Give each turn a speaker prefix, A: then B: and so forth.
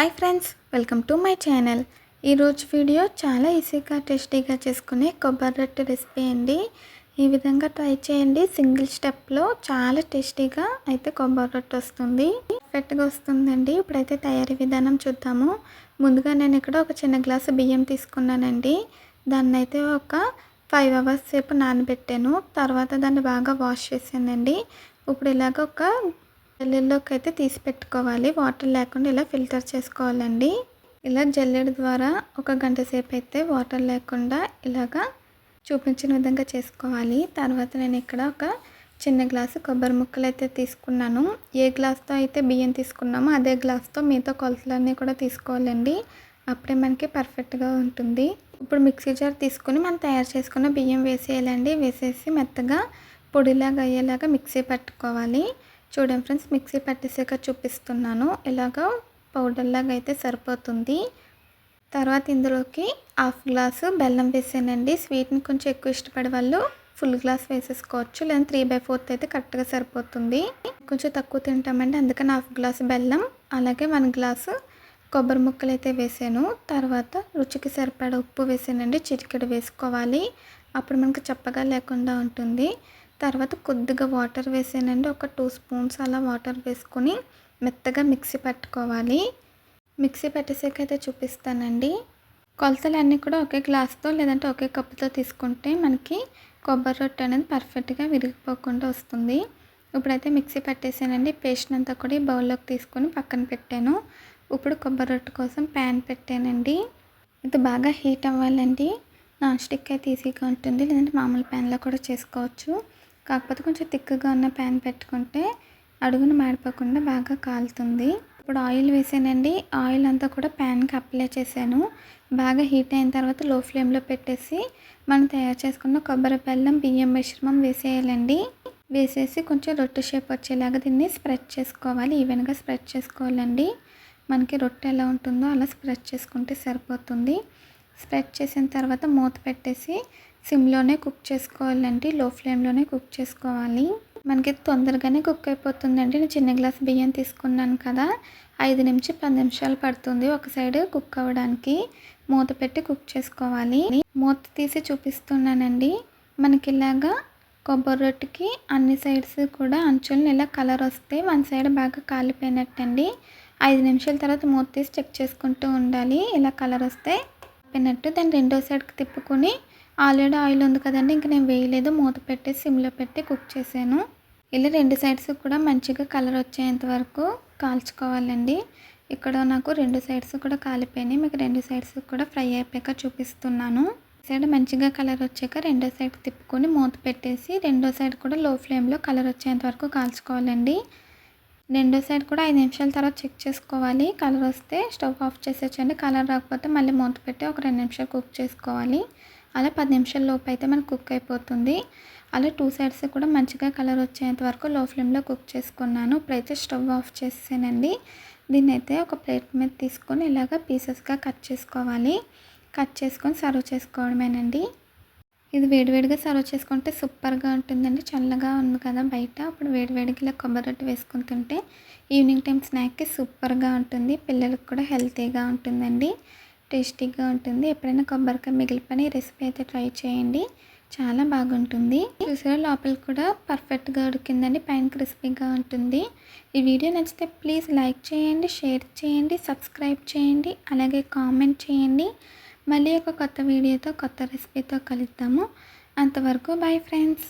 A: Hi friends welcome to my channel ఈరోజు video చాలా ఈజీగా టేస్టీగా చేసుకునే కొబ్బరి రొట్టె రెసిపీ అండి. ఈ విధంగా ట్రై చేయండి. సింగిల్ స్టెప్లో చాలా టేస్టీగా అయితే కొబ్బరి రొట్టె వస్తుంది. పర్ఫెక్ట్గా వస్తుందండి. ఇప్పుడైతే తయారీ విధానం చూద్దాము. ముందుగా నేను ఇక్కడ ఒక చిన్న గ్లాసు బియ్యం తీసుకున్నానండి. దాన్ని అయితే ఒక ఫైవ్ అవర్స్ సేపు నానబెట్టాను. తర్వాత దాన్ని బాగా వాష్ చేశానండి. ఇప్పుడు ఇలాగ ఒక జల్లెల్లోకి అయితే తీసి పెట్టుకోవాలి. వాటర్ లేకుండా ఇలా ఫిల్టర్ చేసుకోవాలండి. ఇలా జల్లెడ ద్వారా ఒక గంట సేపు అయితే వాటర్ లేకుండా ఇలాగా చూపించిన విధంగా చేసుకోవాలి. తర్వాత నేను ఇక్కడ ఒక చిన్న గ్లాసు కొబ్బరి ముక్కలు అయితే తీసుకున్నాను. ఏ గ్లాస్తో అయితే బియ్యం తీసుకున్నామో అదే గ్లాస్తో మిగతా కొలతలన్నీ కూడా తీసుకోవాలండి. అప్పుడే మనకి పర్ఫెక్ట్గా ఉంటుంది. ఇప్పుడు మిక్సీ జార్ తీసుకొని మనం తయారు చేసుకున్న బియ్యం వేసేయాలండి. వేసేసి మెత్తగా పొడిలాగా అయ్యేలాగా మిక్సీ పట్టుకోవాలి. చూడండి ఫ్రెండ్స్ మిక్సీ పట్టేసాక చూపిస్తున్నాను. ఇలాగ పౌడర్ లాగా అయితే సరిపోతుంది. తర్వాత ఇందులోకి హాఫ్ గ్లాసు బెల్లం వేసానండి. స్వీట్ని కొంచెం ఎక్కువ ఇష్టపడే వాళ్ళు ఫుల్ గ్లాస్ వేసేసుకోవచ్చు. లేదా త్రీ బై ఫోర్త్ అయితే కరెక్ట్గా సరిపోతుంది. కొంచెం తక్కువ తింటామండి. అందుకని హాఫ్ గ్లాసు బెల్లం అలాగే వన్ గ్లాసు కొబ్బరి ముక్కలు అయితే వేసాను. తర్వాత రుచికి సరిపడా ఉప్పు వేసానండి. చిటికెడు వేసుకోవాలి. అప్పుడు మనకు చప్పగా లేకుండా ఉంటుంది. తర్వాత కొద్దిగా వాటర్ వేసానండి. ఒక టూ స్పూన్స్ అలా వాటర్ వేసుకొని మెత్తగా మిక్సీ పట్టుకోవాలి. మిక్సీ పెట్టేసాకైతే అయితే చూపిస్తానండి. కొలతలు అన్నీ కూడా ఒకే గ్లాస్తో లేదంటే ఒకే కప్పుతో తీసుకుంటే మనకి కొబ్బరి రొట్టె అనేది పర్ఫెక్ట్గా విరిగిపోకుండా వస్తుంది. ఇప్పుడైతే మిక్సీ పట్టేసానండి. పేస్ట్ అంతా కూడా ఈ బౌల్లోకి తీసుకొని పక్కన పెట్టాను. ఇప్పుడు కొబ్బరి రొట్టె కోసం ప్యాన్ పెట్టానండి. ఇది బాగా హీట్ అవ్వాలండి. నాన్ స్టిక్ అయితే ఈజీగా ఉంటుంది. లేదంటే మామూలు ప్యాన్లో కూడా చేసుకోవచ్చు. కాకపోతే కొంచెం తిక్కుగా ఉన్న ప్యాన్ పెట్టుకుంటే అడుగును మాడిపోకుండా బాగా కాలుతుంది. ఇప్పుడు ఆయిల్ వేసానండి. ఆయిల్ అంతా కూడా ప్యాన్కి అప్లై చేశాను. బాగా హీట్ అయిన తర్వాత లో ఫ్లేమ్లో పెట్టేసి మనం తయారు చేసుకున్న కొబ్బరి బెల్లం బియ్యం మిశ్రమం వేసేయాలండి. వేసేసి కొంచెం రొట్టె షేప్ వచ్చేలాగా దీన్ని స్ప్రెడ్ చేసుకోవాలి. ఈవెన్గా స్ప్రెడ్ చేసుకోవాలండి. మనకి రొట్టె ఎలా ఉంటుందో అలా స్ప్రెడ్ చేసుకుంటే సరిపోతుంది. స్ప్రెడ్ చేసిన తర్వాత మూత పెట్టేసి సిమ్లోనే కుక్ చేసుకోవాలండి లో ఫ్లేమ్లోనే కుక్ చేసుకోవాలి. మనకి తొందరగానే కుక్ అయిపోతుందండి. నేను చిన్న గ్లాస్ బియ్యం తీసుకున్నాను కదా ఐదు నుంచి పది నిమిషాలు పడుతుంది ఒక సైడ్ కుక్ అవ్వడానికి. మూత పెట్టి కుక్ చేసుకోవాలి. మూత తీసి చూపిస్తున్నానండి. మనకి ఇలాగా కొబ్బరి రొట్టెకి అన్ని సైడ్స్ కూడా అంచులను ఇలా కలర్ వస్తే వన్ సైడ్ బాగా కాలిపోయినట్టండి. ఐదు నిమిషాల తర్వాత మూత తీసి చెక్ చేసుకుంటూ ఉండాలి. ఇలా కలర్ వస్తే అయిపోయినట్టు. దాన్ని రెండో సైడ్కి తిప్పుకొని ఆల్రెడీ ఆయిల్ ఉంది కదండి ఇంక నేను వేయలేదు. మూత పెట్టి సిమ్లో పెట్టి కుక్ చేశాను. ఇలా రెండు సైడ్స్ కూడా మంచిగా కలర్ వచ్చేంత వరకు కాల్చుకోవాలండి. ఇక్కడ నాకు రెండు సైడ్స్ కూడా కాలిపోయినాయి. మీకు రెండు సైడ్స్ కూడా ఫ్రై అయిపోయాక చూపిస్తున్నాను. సైడ్ మంచిగా కలర్ వచ్చాక రెండో సైడ్ తిప్పుకొని మూత పెట్టేసి రెండో సైడ్ కూడా లో ఫ్లేమ్లో కలర్ వచ్చేంత వరకు కాల్చుకోవాలండి. రెండో సైడ్ కూడా ఐదు నిమిషాల తర్వాత చెక్ చేసుకోవాలి. కలర్ వస్తే స్టవ్ ఆఫ్ చేసేచ్చండి కలర్ రాకపోతే మళ్ళీ మూత పెట్టి ఒక రెండు నిమిషాలు కుక్ చేసుకోవాలి. అలా పది నిమిషాల లోపు అయితే మనకు కుక్ అయిపోతుంది. అలా టూ సైడ్స్ కూడా మంచిగా కలర్ వచ్చేంత వరకు లో ఫ్లేమ్లో కుక్ చేసుకున్నాను. ఇప్పుడైతే స్టవ్ ఆఫ్ చేసానండి దీన్ని అయితే ఒక ప్లేట్ మీద తీసుకొని ఇలాగ పీసెస్గా కట్ చేసుకోవాలి. కట్ చేసుకొని సర్వ్ చేసుకోవడమేనండి. ఇది వేడివేడిగా సర్వ్ చేసుకుంటే సూపర్గా ఉంటుందండి. చల్లగా ఉంది కదా బయట. అప్పుడు వేడివేడిగా ఇలా కొబ్బరి రొట్టె వేసుకుని తింటే ఈవినింగ్ టైం స్నాక్కి సూపర్గా ఉంటుంది. పిల్లలకు కూడా హెల్తీగా ఉంటుందండి. టేస్టీగా ఉంటుంది. ఎప్పుడైనా కొబ్బరికాయ మిగిలిపోయిన రెసిపీ అయితే ట్రై చేయండి. చాలా బాగుంటుంది. చూసారా లోపల కూడా పర్ఫెక్ట్గా ఉడికిందండి. పైన క్రిస్పీగా ఉంటుంది. ఈ వీడియో నచ్చితే ప్లీజ్ లైక్ చేయండి షేర్ చేయండి సబ్స్క్రైబ్ చేయండి అలాగే కామెంట్ చేయండి. మళ్ళీ ఒక కొత్త వీడియోతో కొత్త రెసిపీతో కలుద్దాము. అంతవరకు బాయ్ ఫ్రెండ్స్.